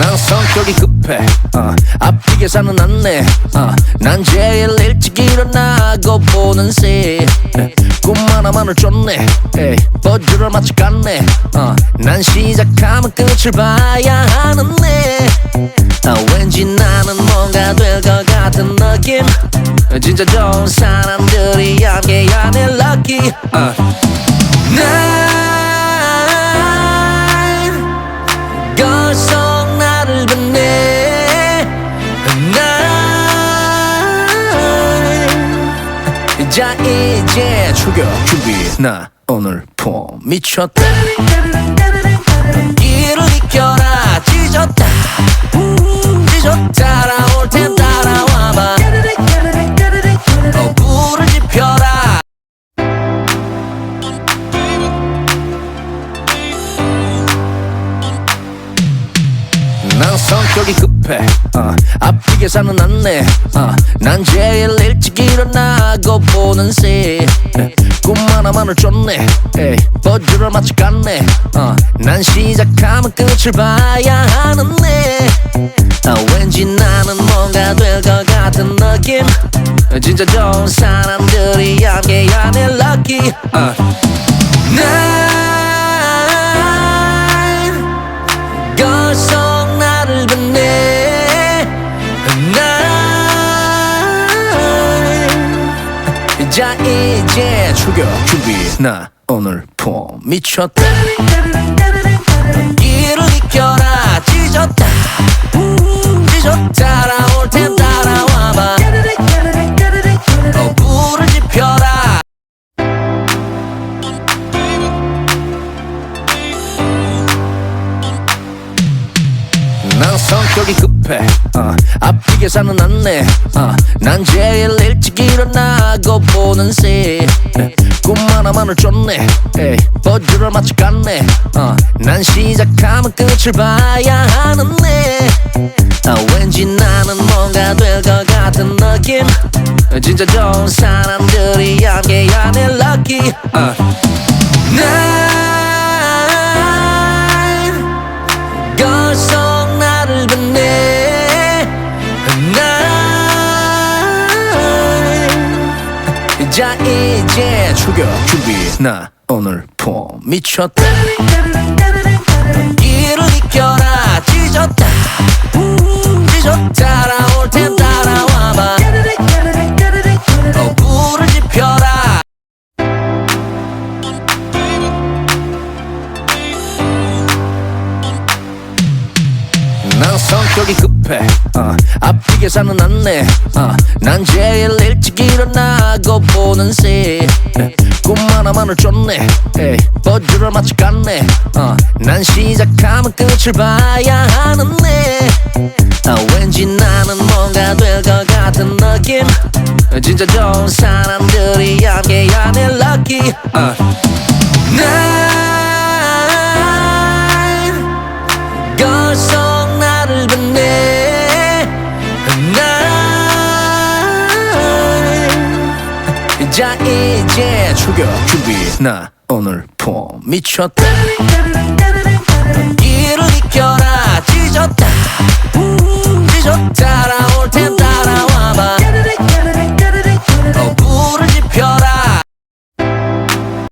성격이 급해 어, 앞뒤게 사는 안내 어, 난 제일 일찍 일어나고 보는 새 꿈 하나만을 쫓네 에이, 버즈를 마치 갔네 어, 난 시작하면 끝을 봐야 하는데 아, 왠지 나는 뭔가 될 것 같은 느낌. 진짜 좋은 사람들이 함께하는 lucky 어. 자 이제 출격 준비. 나 오늘 폼 미쳤다. 길을 이겨라. 찢었다. 찢었다 난 성격이 급해. 어, 앞뒤게 사는 안내. 어, 난 제일 일찍 일어나고 보는 새꿈 하나만을 에이, 버즈를 마치 갔네. 어, 난 시작하면 끝을 봐야 하는데. 아, 왠지 나는 뭔가 될 것 같은 느낌. 진짜 좋은 사람들이 함께하는 lucky. 어. 자 이제 출격 준비. 나 오늘 폼 미쳤다. 이겨라 찢었다 찢었다 성격이 급해. 어, 앞뒤게 사는 안내. 어, 난 제일 일찍 일어나고 보는 새 꿈 하나만을 쫓네. 버즈를 마치 갔네. 어, 난 시작하면 끝을 봐야 하는데. 아, 왠지 나는 뭔가 될 것 같은 느낌. 진짜 좋은 사람들이 함께하는 lucky 어. 난자 이제 출격 준비. 나 오늘 폼 미쳤다. 길을 이겨라. 찢었다. 찢었다. 따라올 땐 따라와봐. 어, 불을 지펴라. 난 성격이 급해. 어, 앞뒤게 사는 안내. 어, 난 제일 일찍 일어나고 보는 새 꿈 하나만을 쫓네. 에이, 버즈를 마치 갔네. 어, 난 시작하면 끝을 봐야 하는데. 아, 왠지 나는 뭔가 될 것 같은 느낌. 진짜 좋은 사람들이 함께하는 lucky. 어. 자 이제 출격 준비. 나 오늘 폼 미쳤다. 길을 이겨라 찢었다